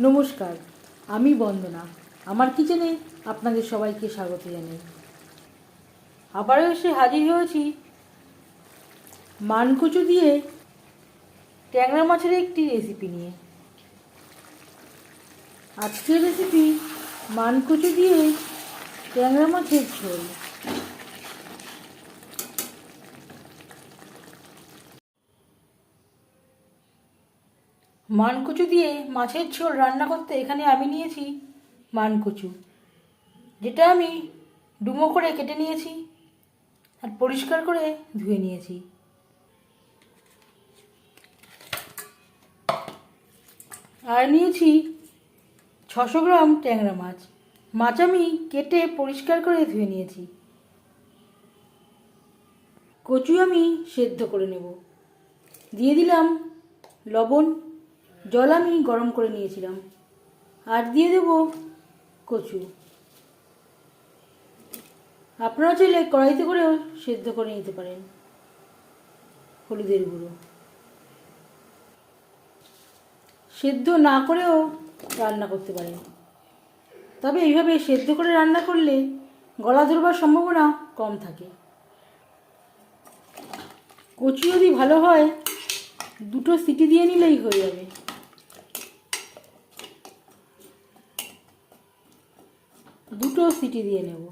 নমস্কার, আমি বন্দনা। আমার কিচেনে আপনাদের সবাইকে স্বাগত জানাই। আবারও এসে হাজির হয়েছি মানকুচু দিয়ে ট্যাংরা মাছের একটি রেসিপি নিয়ে। আজকের রেসিপি মানকুচু দিয়ে ট্যাংরা মাছের ঝোল। মানকুচু দিয়ে মাছের ঝোল রান্না করতে এখানে আমি নিয়েছি মানকুচু, যেটা আমি ডুমো করে কেটে নিয়েছি আর পরিষ্কার করে ধুয়ে নিয়েছি। আর নিয়েছি ছশো গ্রাম ট্যাংরা মাছ মাছ আমি কেটে পরিষ্কার করে ধুয়ে নিয়েছি। কচু আমি সেদ্ধ করে নেব। দিয়ে দিলাম লবণ জল আমি গরম করে নিয়েছিলাম। আর দিয়ে দেব কচু। আপনারা চাইলে কড়াইতে করেও সেদ্ধ করে নিতে পারেন। হলুদের গুঁড়ো। সেদ্ধ না করেও রান্না করতে পারেন। তবে এইভাবে সেদ্ধ করে রান্না করলে গলা ধরবার সম্ভাবনা কম থাকে। কচু যদি ভালো হয়, দুটো সিটি দিয়ে নিলেই হয়ে যাবে। দুটো সিটি দিয়ে নেব।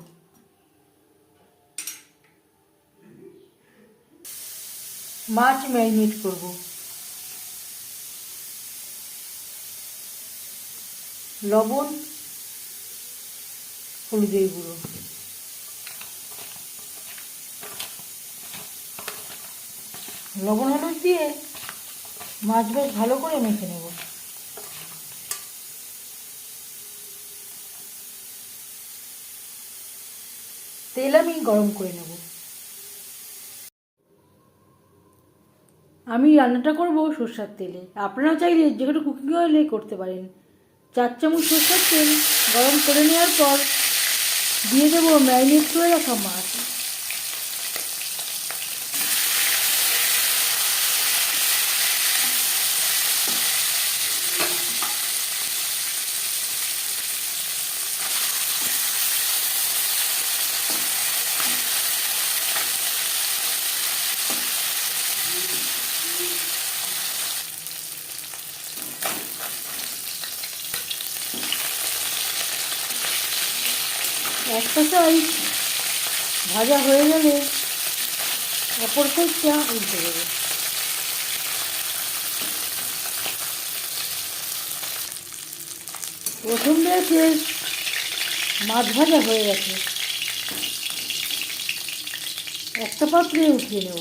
মাছ ম্যারিনেট করব। লবণ, হলুদের গুঁড়ো। লবণ হলুদ দিয়ে মাছ বেশ ভালো করে মেখে নেব। তেল আমি গরম করে নেব। আমি রান্নাটা করব সর্ষার তেলে। আপনারা চাইলে যে কোনো কুকিং অয়েলে করতে পারেন। চার চামচ সর্ষার তেল গরম করে নেওয়ার পর দিয়ে দেবো ম্যারিনেট করে রাখা মাছ। একটা সাইড ভাজা হয়ে গেলে অপর সাইডটা উল্টে দেবে। প্রথম ব্যাচে মাছ ভাজা হয়ে গেছে। একটা পাত্রে উঠিয়ে নেব।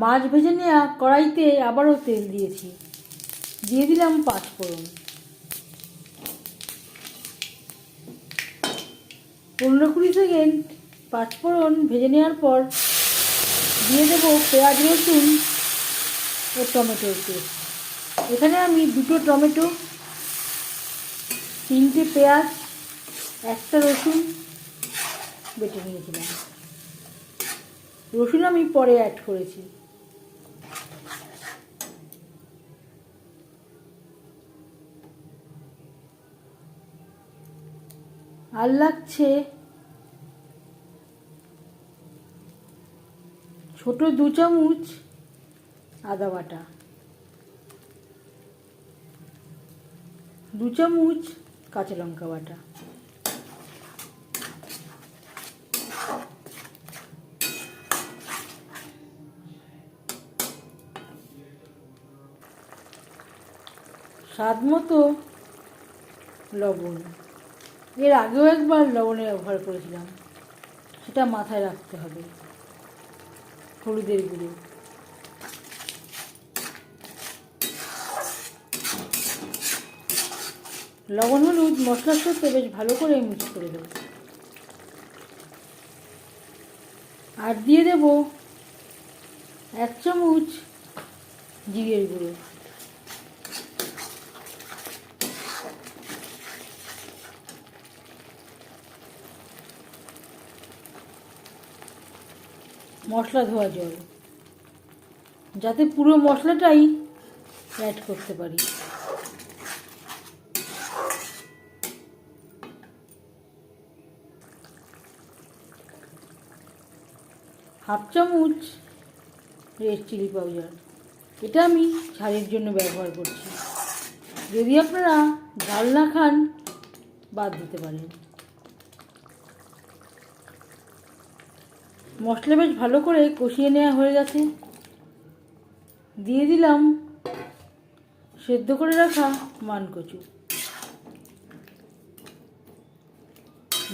মাছ ভেজে নেওয়া কড়াইতে আবারও তেল দিয়েছি। দিয়ে দিলাম পাঁচ ফোড়ন। পনেরো কুড়ি সেকেন্ড পাঁচফোড়ন ভেজে নেওয়ার পর দিয়ে দেব পেঁয়াজ, রসুন ও টমেটোর পেস্ট। এখানে আমি দুটো টমেটো, তিনটে পেঁয়াজ, একটা রসুন বেটে নিয়েছিলাম। রসুন আমি পরে অ্যাড করেছি। আর লাগছে ছোট দু চামচ আদা বাটা। দু চামচ কাঁচা লঙ্কা বাটা। স্বাদ মতো লবণ। এর আগেও একবার লবণে ব্যবহার করেছিলাম। সেটা মাথায় রাখতে হবে। হলুদের গুঁড়ো। লবণ, হলুদ, মশলার সাথে বেশ ভালো করে মিক্স করে দেবো। আর দিয়ে দেব এক চামচ জিরের গুঁড়ো। মশলা ধোয়া জল। যাতে পুরো মশলাটাই অ্যাড করতে পারি। হাফ চামচ রেড চিলি পাউডার এটা আমি ঝালের জন্য ব্যবহার করছি। যদি আপনারা ঝাল না খান, বাদ দিতে পারেন। মশলা বেশ ভালো করে কষিয়ে নেওয়া হয়ে গেছে। দিয়ে দিলাম সেদ্ধ করে রাখা মানকচু।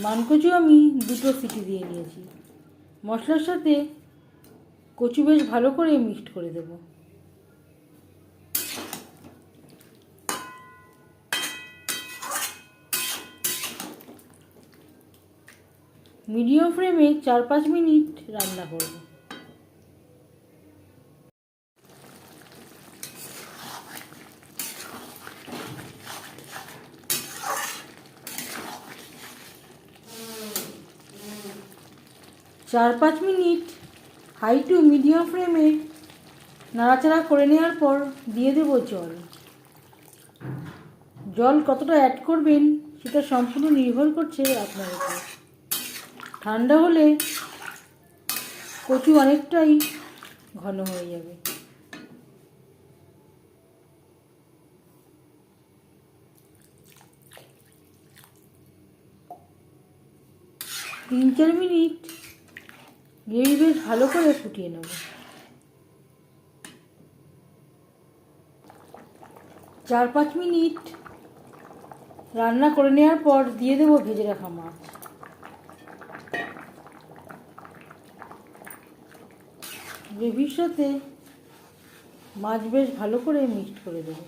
মানকচু আমি দুটো সিটি দিয়ে নিয়েছি। মশলার সাথে কচু বেশ ভালো করে মিক্সড করে দেব। মিডিয়াম ফ্লেমে চার পাঁচ মিনিট রান্না করব। চার পাঁচ মিনিট হাই টু মিডিয়াম ফ্লেমে নাড়াচাড়া করে নেওয়ার পর দিয়ে দেব জল। জল কতটা অ্যাড করবেন সেটা সম্পূর্ণ নির্ভর করছে আপনার উপর। ঠান্ডা হলে কচু অনেকটাই ঘন হয়ে যাবে। তিন চার মিনিট গ্রেভি বেশ ভালো করে ফুটিয়ে নেব। চার পাঁচ মিনিট রান্না করে নেওয়ার পর দিয়ে দেবো ভেজে রাখা মাছ। গ্রেভির সাথে মাছ বেশ ভালো করে মিক্সড করে দেবো।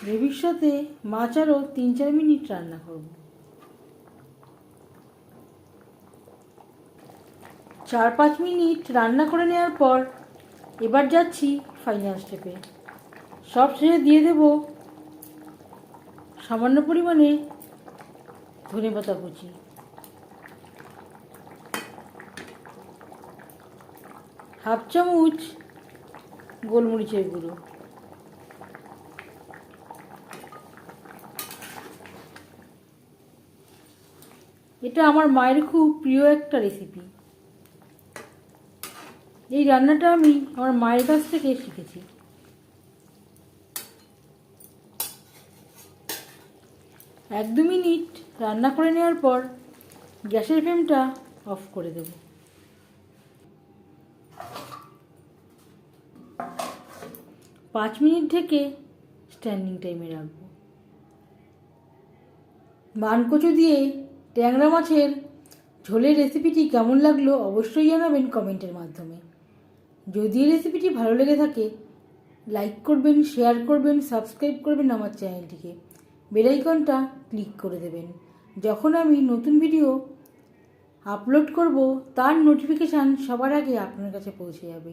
গ্রেভির সাথে মাছ আরও তিন চার মিনিট রান্না করব। চার পাঁচ মিনিট রান্না করে নেওয়ার পর এবার যাচ্ছি ফাইনাল স্টেপে সব শেষে দিয়ে দেব সামান্য পরিমাণে ধনে পাতা কুচি। হাফ চামচ গোলমরিচের গুঁড়ো। এটা আমার মায়ের খুব প্রিয় একটা রেসিপি এই রান্নাটা আমি আমার মায়ের কাছ থেকে শিখেছি। এক দু মিনিট রান্না করে নেওয়ার পর গ্যাসের ফ্লেমটা অফ করে দেব। পাঁচ মিনিট থেকে স্ট্যান্ডিং টাইমে রাখব। মানকচু দিয়ে ট্যাংরা মাছের ঝোলের রেসিপিটি কেমন লাগল অবশ্যই জানাবেন কমেন্টের মাধ্যমে। যদি রেসিপিটি ভালো লেগে থাকে লাইক করবেন শেয়ার করবেন সাবস্ক্রাইব করবেন আমার চ্যানেলটিকে বেলাইকনটা ক্লিক করে দেবেন। যখন আমি নতুন ভিডিও আপলোড করব, তার নোটিফিকেশান সবার আগে আপনার কাছে পৌঁছে যাবে।